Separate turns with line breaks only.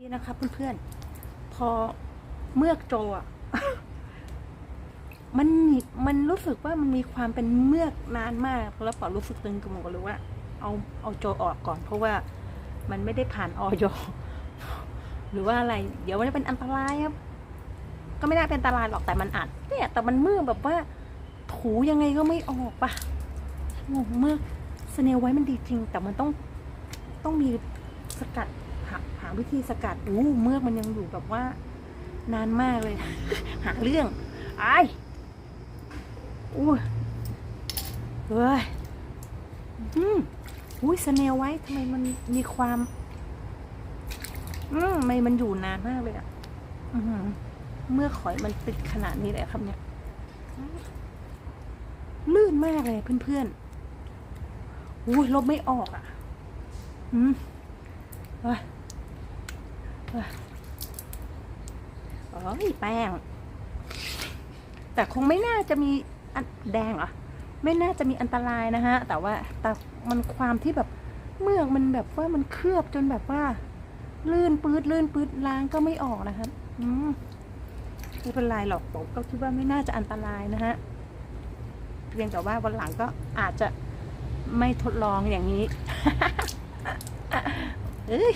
นี่นะคะเพื่อนๆ พอเมือกโจอะ มันมีมันรู้สึกว่ามันมีความเป็นเมือกนานมากแล้วปอรู้สึกตึงกระหมกเลยว่า เอาเอาโจออกก่อน เพราะว่ามันไม่ได้ผ่านออยหรือว่าอะไร เดี๋ยวมันจะเป็นอันตรายครับ ก็ไม่น่าเป็นอันตรายหรอกแต่มันอัดเนี่ยแต่มันเมือกแบบว่าถูยังไงก็ไม่ออกปะงงเมือกสเนลไว้มันดีจริง แต่มันต้องต้องมีสกัดาหาวิธีสกัดอู้เมือกมันยังอยู่แบบว่า นานมากเลย หาเรื่องไอ้อู้เฮ้ยอืมอุ้ยสเนลไว้ทำไมมันมีความ อืมทำไมมันอยู่นานมากเลยอะอือหือเมื่อกหอยมันติดขนาดนี้เลยอะครับเนี่ย ลื่นมากเลยเพื่อนๆอุ้ยลบไม่ออกอะ อืมเฮ้ย เฮ้ยโอ้ยแป้ง แต่คงไม่น่าจะมีอันแดงเหรอ ไม่น่าจะมีอันตรายนะฮะ แต่ว่าแต่มันความที่แบบเมือกมันแบบว่ามันเคลือบจนแบบว่า ลื่นปื๊ดลื่นปื๊ดล้างก็ไม่ออกนะครับอืมไม่เป็นไรหรอกผมก็คิดว่าไม่น่าจะอันตรายนะฮะเพียงแต่ว่าวันหลังก็อาจจะไม่ทดลองอย่างนี้ เอ้ย